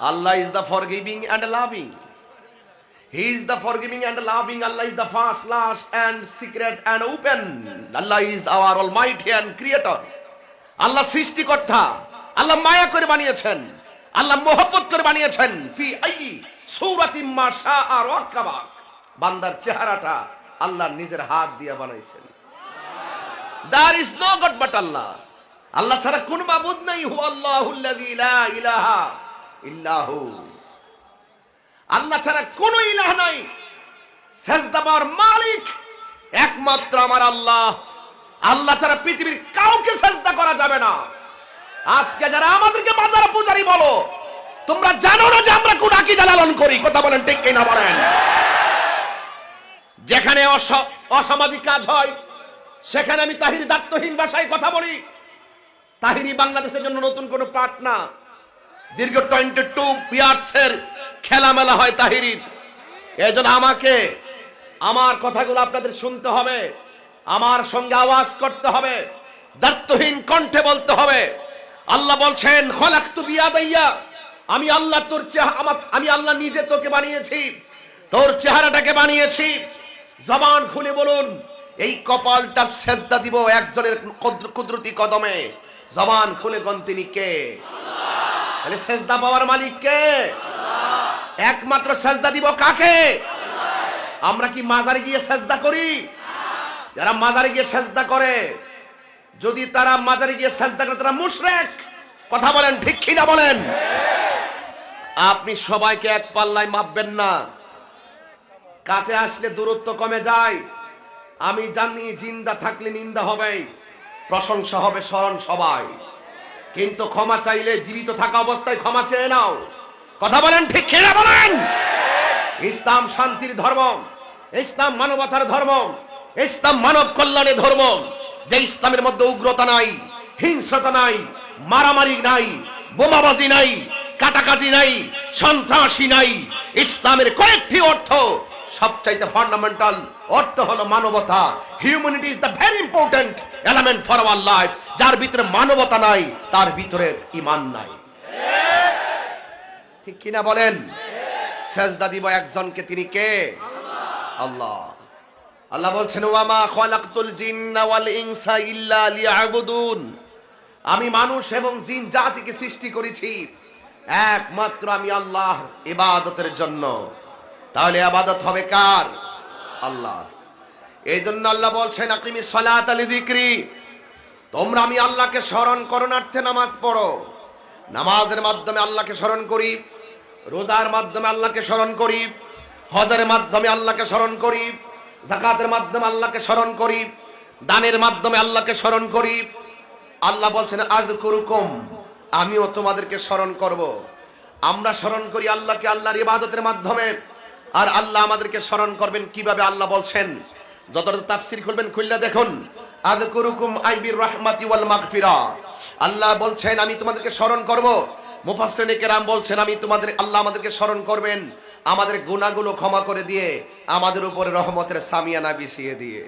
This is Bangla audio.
Allah is the forgiving and loving. He is the forgiving and loving. Allah is the first, last, and secret and open. Allah is our Almighty and Creator. আল্লাহ সৃষ্টিকর্তা আল্লাহ মায়া করে বানিয়েছেন আল্লাহ মোহব্বত করে বানিয়েছেন ফি আই সৌরাতিম মা শাহ আর ওয়াক্কাবা বান্দার চেহারাটা আল্লাহ নিজের হাত দিয়ে বানাইছেন there is no god but Allah Allah ছাড়া কোন মাবুদ নাই হু আল্লাহুল্লাযী লা ইলাহা ইল্লাহু। আল্লাহ ছাড়া কোন ইলাহ নাই। সেজদা পাওয়ার মালিক একমাত্র আমার আল্লাহ। আল্লাহ ছাড়া পৃথিবীর কাউকে সেজদা করা যাবে না। আজকে যারা আমাদেরকে বাজার পূজারি বলো, তোমরা জানো না যে আমরা কোন আকিদা লালন করি? কথা বলেন ঠিক কিনা বলেন? যেখানে অস- অসামাজিক কাজ হয়, সেখানে আমি তাহিরি দায়িত্বহীন ভাষায় কথা বলি। তাহিরি বাংলাদেশের জন্য নতুন কোনো পাঠ না। দীর্ঘ টোয়েন্টি টু ইয়ার্সের খেলামেলা হয় তাহিরির এই আমাকে, আমার কথাগুলো আপনাদের শুনতে হবে, আমার সঙ্গে আওয়াজ করতে হবে দায়িত্বহীন কণ্ঠে বলতে হবে। আল্লাহ বলছেন, খলাক্তু বিয়াদাইয়া, আমি আল্লাহ তোর আমার, আমি আল্লাহ নিজে তোকে বানিয়েছি, তোর চেহারাটাকে বানিয়েছি। জবান খুলে বলুন, এই কপালটা সেজদা দিব একজনের কুদ্র- কুদরতি কদমে। জবান খুলে গন তিনি কে? তাহলে সেজদা পাওয়ার মালিক কে? একমাত্র সেজদা দিব কাকে? আমরা কি মাজারে গিয়ে সেজদা করি? যারা মাজারে গিয়ে সেজদা করে, যদি তারা মাজারে গিয়ে সেজদা করে, তারা মুশরেক। কথা বলেন, ঠিক কিনা বলেন? আপনি সবাইকে এক পাল্লায় মাপবেন না। কাছে আসলে দূরত্ব কমে যায়। আমি জানি জিন্দা থাকলে নিন্দা হবে প্রশংসা হবে স্মরণ সবাই। কিন্তু ক্ষমা চাইলে জীবিত থাকা অবস্থায় ক্ষমা চেয়ে নাও। কথা বলেন ঠিক খেয়ে বলেন? ইসলাম শান্তির ধর্ম, ইসলাম মানবতার ধর্ম, ইসলাম মানব কল্যাণের ধর্ম, যে ইসলামের মধ্যে উগ্রতা নাই, হিংস্রতা নাই, মারামারি নাই, বোমাবাজি নাই, কাটাকাটি নাই, সন্ত্রাসী নাই, ইসলামের কয়েকটি অর্থ, সবচাইতে ফান্ডামেন্টাল অর্থ হলো মানবতা। Humanity is the very important element for our life যার ভিতরে মানবতা নাই, তার ভিতরে ইমান নাই। ঠিক কিনা বলেন? সেজদা দিব একজনকে, তিনি কে? আল্লাহ। আল্লাহ বলছেন, ওয়ামা খলাকতুল জিন্না ওয়াল ইনসা ইল্লা লিয়াবুদুন। আমি মানুষ এবং জিন জাতিকে সৃষ্টি করেছি। একমাত্র আমি আল্লাহর ইবাদতের জন্য। তাহলে আবাদত হবে কার? আল্লাহ এই জন্য আল্লাহ বলছেন, আকিমি সলাত আলি দিক্রি তোমরা আমি আল্লাহকে স্মরণ করণার্থে নামাজ পড়ো। নামাজের মাধ্যমে আল্লাহকে স্মরণ করি, রোজার মাধ্যমে আল্লাহকে স্মরণ করি, হজের মাধ্যমে আল্লাহকে স্মরণ করি জাকাতের মাধ্যমে আল্লাহকে স্মরণ করি, দানের মাধ্যমে আল্লাহকে স্মরণ করি। আল্লাহ বলছেন আজ করুকম আমিও তোমাদেরকে স্মরণ করব। আমরা স্মরণ করি আল্লাহকে আল্লাহর ইবাদতের মাধ্যমে, আর আল্লাহ আমাদেরকে স্মরণ করবেন। কীভাবে আল্লাহ বলছেন যতটা তাফসির খুলবেন, খুললে দেখুন। আইবির রাহমাতি ওয়াল মাগফিরা। আল্লাহ বলছেন, আমি তোমাদেরকে স্মরণ করব। মুফাসসিরিনে কেরাম বলছেন, আমি তোমাদের, আল্লাহ আমাদেরকে স্মরণ করবেন। আমাদের গুনাহগুলো ক্ষমা করে দিয়ে, আমাদের উপরে রহমতের সামিয়ানা বিছিয়ে দিয়ে।